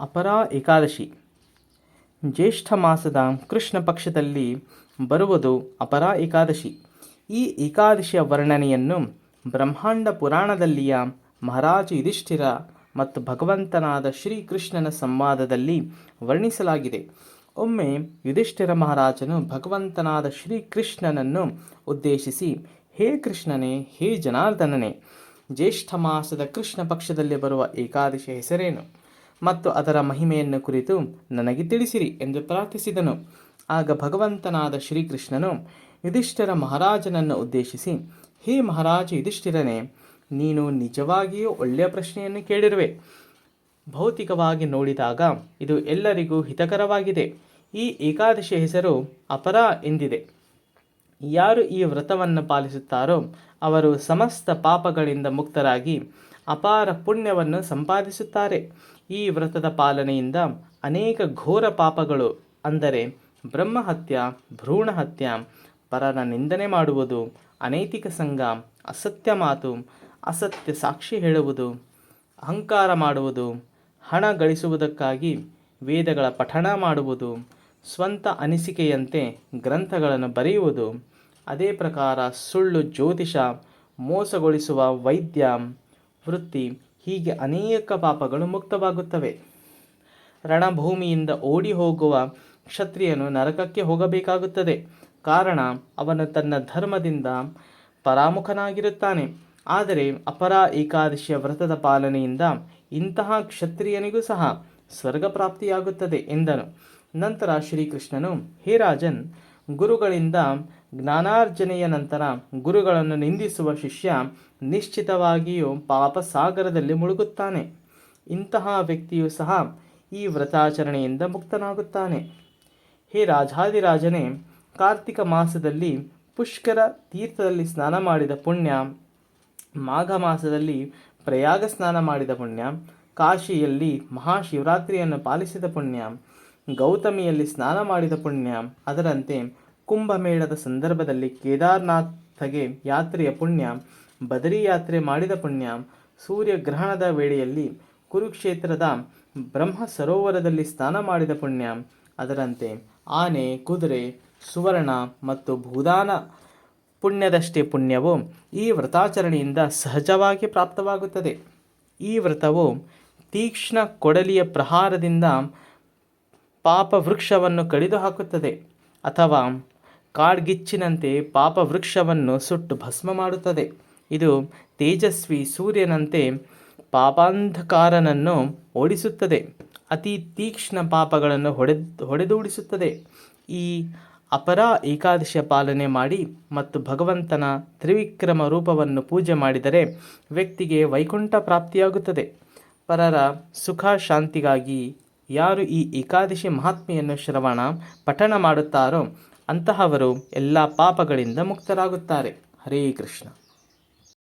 ಅಪರಾ ಏಕಾದಶಿ. ಜ್ಯೇಷ್ಠ ಮಾಸದ ಕೃಷ್ಣ ಪಕ್ಷದಲ್ಲಿ ಬರುವುದು ಅಪರಾ ಏಕಾದಶಿ. ಈ ಏಕಾದಶಿಯ ವರ್ಣನೆಯನ್ನು ಬ್ರಹ್ಮಾಂಡ ಪುರಾಣದಲ್ಲಿಯ ಮಹಾರಾಜ ಯುಧಿಷ್ಠಿರ ಮತ್ತು ಭಗವಂತನಾದ ಶ್ರೀಕೃಷ್ಣನ ಸಂವಾದದಲ್ಲಿ ವರ್ಣಿಸಲಾಗಿದೆ. ಒಮ್ಮೆ ಯುಧಿಷ್ಠಿರ ಮಹಾರಾಜನು ಭಗವಂತನಾದ ಶ್ರೀಕೃಷ್ಣನನ್ನು ಉದ್ದೇಶಿಸಿ, ಹೇ ಕೃಷ್ಣನೇ, ಹೇ ಜನಾರ್ದನನೇ, ಜ್ಯೇಷ್ಠ ಮಾಸದ ಕೃಷ್ಣ ಪಕ್ಷದಲ್ಲಿ ಬರುವ ಏಕಾದಶಿ ಹೆಸರೇನು? ಮತ್ತು ಅದರ ಮಹಿಮೆಯನ್ನು ಕುರಿತು ನನಗೆ ತಿಳಿಸಿರಿ ಎಂದು ಪ್ರಾರ್ಥಿಸಿದನು. ಆಗ ಭಗವಂತನಾದ ಶ್ರೀಕೃಷ್ಣನು, ಯುಧಿಷ್ಠಿರ ಮಹಾರಾಜನನ್ನು ಉದ್ದೇಶಿಸಿ, ಹೇ ಮಹಾರಾಜ ಯುಧಿಷ್ಠಿರನೇ, ನೀನು ನಿಜವಾಗಿಯೂ ಒಳ್ಳೆಯ ಪ್ರಶ್ನೆಯನ್ನು ಕೇಳಿರುವೆ. ಭೌತಿಕವಾಗಿ ನೋಡಿದಾಗ ಇದು ಎಲ್ಲರಿಗೂ ಹಿತಕರವಾಗಿದೆ. ಈ ಏಕಾದಶಿ ಹೆಸರು ಅಪರ ಎಂದಿದೆ. ಯಾರು ಈ ವ್ರತವನ್ನು ಪಾಲಿಸುತ್ತಾರೋ, ಅವರು ಸಮಸ್ತ ಪಾಪಗಳಿಂದ ಮುಕ್ತರಾಗಿ ಅಪಾರ ಪುಣ್ಯವನ್ನು ಸಂಪಾದಿಸುತ್ತಾರೆ. ಈ ವ್ರತದ ಪಾಲನೆಯಿಂದ ಅನೇಕ ಘೋರ ಪಾಪಗಳು, ಅಂದರೆ ಬ್ರಹ್ಮಹತ್ಯ, ಭ್ರೂಣಹತ್ಯ, ಪರನ ನಿಂದನೆ ಮಾಡುವುದು, ಅನೈತಿಕ ಸಂಘ, ಅಸತ್ಯ ಮಾತು, ಅಸತ್ಯ ಸಾಕ್ಷಿ ಹೇಳುವುದು, ಅಹಂಕಾರ ಮಾಡುವುದು, ಹಣ ಗಳಿಸುವುದಕ್ಕಾಗಿ ವೇದಗಳ ಪಠಣ ಮಾಡುವುದು, ಸ್ವಂತ ಅನಿಸಿಕೆಯಂತೆ ಗ್ರಂಥಗಳನ್ನು ಬರೆಯುವುದು, ಅದೇ ಪ್ರಕಾರ ಸುಳ್ಳು ಜ್ಯೋತಿಷ ಮೋಸಗೊಳಿಸುವ ವೈದ್ಯ ವೃತ್ತಿ ಹೀಗೆ ಅನೇಕ ಪಾಪಗಳು ಮುಕ್ತವಾಗುತ್ತವೆ. ರಣಭೂಮಿಯಿಂದ ಓಡಿ ಹೋಗುವ ಕ್ಷತ್ರಿಯನು ನರಕಕ್ಕೆ ಹೋಗಬೇಕಾಗುತ್ತದೆ. ಕಾರಣ, ಅವನು ತನ್ನ ಧರ್ಮದಿಂದ ಪರಾಮುಖನಾಗಿರುತ್ತಾನೆ. ಆದರೆ ಅಪರ ಏಕಾದಶಿಯ ವ್ರತದ ಪಾಲನೆಯಿಂದ ಇಂತಹ ಕ್ಷತ್ರಿಯನಿಗೂ ಸಹ ಸ್ವರ್ಗ ಪ್ರಾಪ್ತಿಯಾಗುತ್ತದೆ ಎಂದನು. ನಂತರ ಶ್ರೀಕೃಷ್ಣನು, ಹೇ ರಾಜನ್, ಗುರುಗಳಿಂದ ಜ್ಞಾನಾರ್ಜನೆಯ ನಂತರ ಗುರುಗಳನ್ನು ನಿಂದಿಸುವ ಶಿಷ್ಯ ನಿಶ್ಚಿತವಾಗಿಯೂ ಪಾಪ ಸಾಗರದಲ್ಲಿ ಮುಳುಗುತ್ತಾನೆ. ಇಂತಹ ವ್ಯಕ್ತಿಯು ಸಹ ಈ ವ್ರತಾಚರಣೆಯಿಂದ ಮುಕ್ತನಾಗುತ್ತಾನೆ. ಹೇ ರಾಜಾದಿರಾಜನೇ ಕಾರ್ತಿಕ ಮಾಸದಲ್ಲಿ ಪುಷ್ಕರ ತೀರ್ಥದಲ್ಲಿ ಸ್ನಾನ ಮಾಡಿದ ಪುಣ್ಯ, ಮಾಘ ಮಾಸದಲ್ಲಿ ಪ್ರಯಾಗ ಸ್ನಾನ ಮಾಡಿದ ಪುಣ್ಯ, ಕಾಶಿಯಲ್ಲಿ ಮಹಾಶಿವರಾತ್ರಿಯನ್ನು ಪಾಲಿಸಿದ ಪುಣ್ಯ, ಗೌತಮಿಯಲ್ಲಿ ಸ್ನಾನ ಮಾಡಿದ ಪುಣ್ಯ, ಅದರಂತೆ ಕುಂಭಮೇಳದ ಸಂದರ್ಭದಲ್ಲಿ ಕೇದಾರ್ನಾಥಗೆ ಯಾತ್ರೆಯ ಪುಣ್ಯ, ಬದರಿ ಯಾತ್ರೆ ಮಾಡಿದ ಪುಣ್ಯ, ಸೂರ್ಯಗ್ರಹಣದ ವೇಳೆಯಲ್ಲಿ ಕುರುಕ್ಷೇತ್ರದ ಬ್ರಹ್ಮ ಸರೋವರದಲ್ಲಿ ಸ್ನಾನ ಮಾಡಿದ ಪುಣ್ಯ, ಅದರಂತೆ ಆನೆ, ಕುದುರೆ, ಸುವರ್ಣ ಮತ್ತು ಭೂದಾನ ಪುಣ್ಯದಷ್ಟೇ ಪುಣ್ಯವು ಈ ವ್ರತಾಚರಣೆಯಿಂದ ಸಹಜವಾಗಿ ಪ್ರಾಪ್ತವಾಗುತ್ತದೆ. ಈ ವ್ರತವು ತೀಕ್ಷ್ಣ ಕೊಡಲಿಯ ಪ್ರಹಾರದಿಂದ ಪಾಪ ವೃಕ್ಷವನ್ನು ಕಡಿದು ಹಾಕುತ್ತದೆ ಅಥವಾ ಕಾಡ್ಗಿಚ್ಚಿನಂತೆ ಪಾಪ ವೃಕ್ಷವನ್ನು ಸುಟ್ಟು ಭಸ್ಮ ಮಾಡುತ್ತದೆ. ಇದು ತೇಜಸ್ವಿ ಸೂರ್ಯನಂತೆ ಪಾಪಾಂಧಕಾರನನ್ನು ಓಡಿಸುತ್ತದೆ. ಅತಿ ತೀಕ್ಷ್ಣ ಪಾಪಗಳನ್ನು ಹೊಡೆದು ಹೊಡೆದೂಡಿಸುತ್ತದೆ. ಈ ಅಪರ ಏಕಾದಶಿಯ ಪಾಲನೆ ಮಾಡಿ ಮತ್ತು ಭಗವಂತನ ತ್ರಿವಿಕ್ರಮ ರೂಪವನ್ನು ಪೂಜೆ ಮಾಡಿದರೆ ವ್ಯಕ್ತಿಗೆ ವೈಕುಂಠ ಪ್ರಾಪ್ತಿಯಾಗುತ್ತದೆ. ಪರರ ಸುಖ ಶಾಂತಿಗಾಗಿ ಯಾರು ಈ ಏಕಾದಶಿ ಮಹಾತ್ಮೆಯನ್ನು ಶ್ರವಣ, ಪಠಣ ಮಾಡುತ್ತಾರೋ ಅಂತಹವರು ಎಲ್ಲ ಪಾಪಗಳಿಂದ ಮುಕ್ತರಾಗುತ್ತಾರೆ. ಹರೇ ಕೃಷ್ಣ.